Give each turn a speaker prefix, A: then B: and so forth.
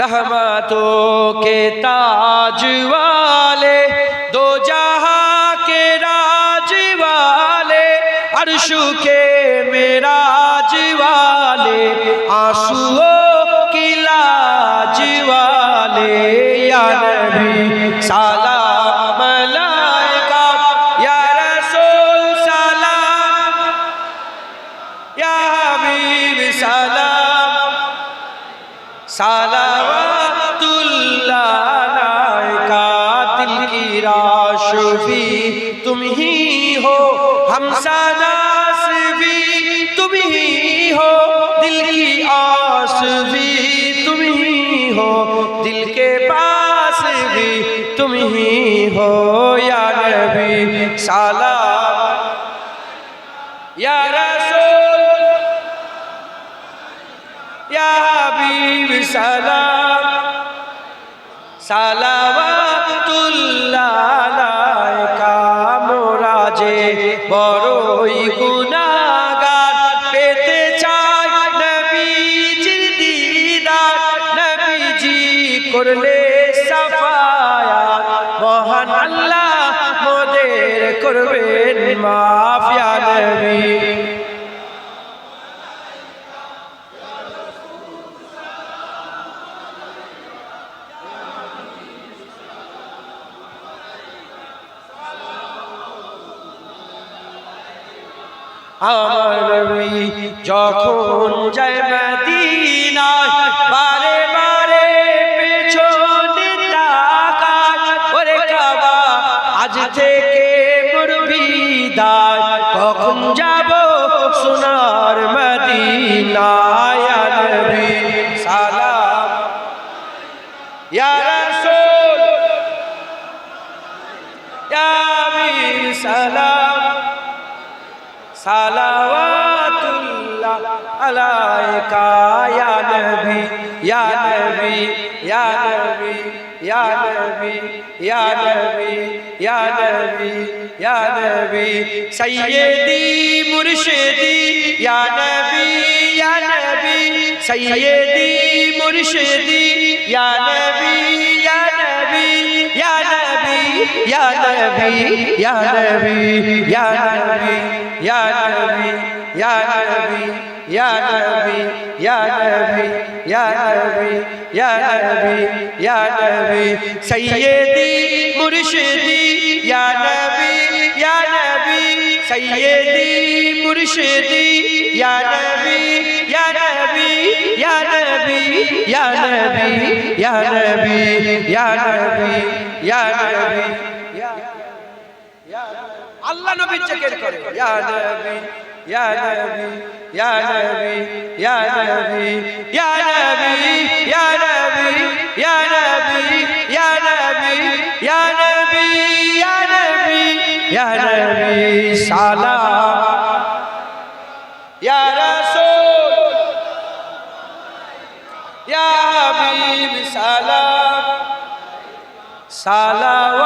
A: रहमतों के ताज वाले, दो जहाँ के राज वाले, अर्शु के मेराज वाले, आंसुओं की लाज वाले, या सलाम या रसूल सलाम, या हबीब सलाम सालावातुल्लाह दिल की राशफी तुम ही हो हम सदास भी तुम ही हो दिल की आस भी तुम ही हो दिल के पास भी तुम ही हो या नबी सलाम या रसूल या हबीब सलाम সালাওয়াতুল্লাহ মোরাজে বড়ই গুনাগার পেতে চাই নবীজির দিদার। নবীজি করলে মহান আল্লাহ মোদের করবেন মাফিয়া নবী। আমার নবী যখন যায় বারে বারে পেছনে ওরে কাবা, আজ থেকে মোর বিদায় কখন যাব সোনার মদিনায় নবী? সালাম। ইয়া রাসূল। ইয়া সালাম। সালাওয়াতুল্লাহ আলাইকা ইয়া নবী ইয়া নবী ইয়া নবী ইয়া নবী ইয়া নবী ইয়া নবী ইয়া নবী সাইয়্যিদি মুর্শিদি ইয়া নবী ইয়া নবী সাইয়্যিদি মুর্শিদি ইয়া নবী ইয়া নবী ইয়া নবী ইয়া নবী ইয়া নবী ইয়া نبی یا نبی یا نبی یا نبی سیدی مرشدی یا نبی یا نبی سیدی مرشدی یا نبی یا نبی یا نبی یا نبی یا نبی یا نبی یا نبی আল্লাহ নবী চেকের করে ইয়া নবী ইয়া নবী ইয়া নবী ইয়া নবী ইয়া নবী ইয়া নবী ইয়া নবী ইয়া নবী ইয়া নবী ইয়া নবী ইয়া নবী সালাম ইয়া রাসূল ইয়া হাবিব সালাম সালাম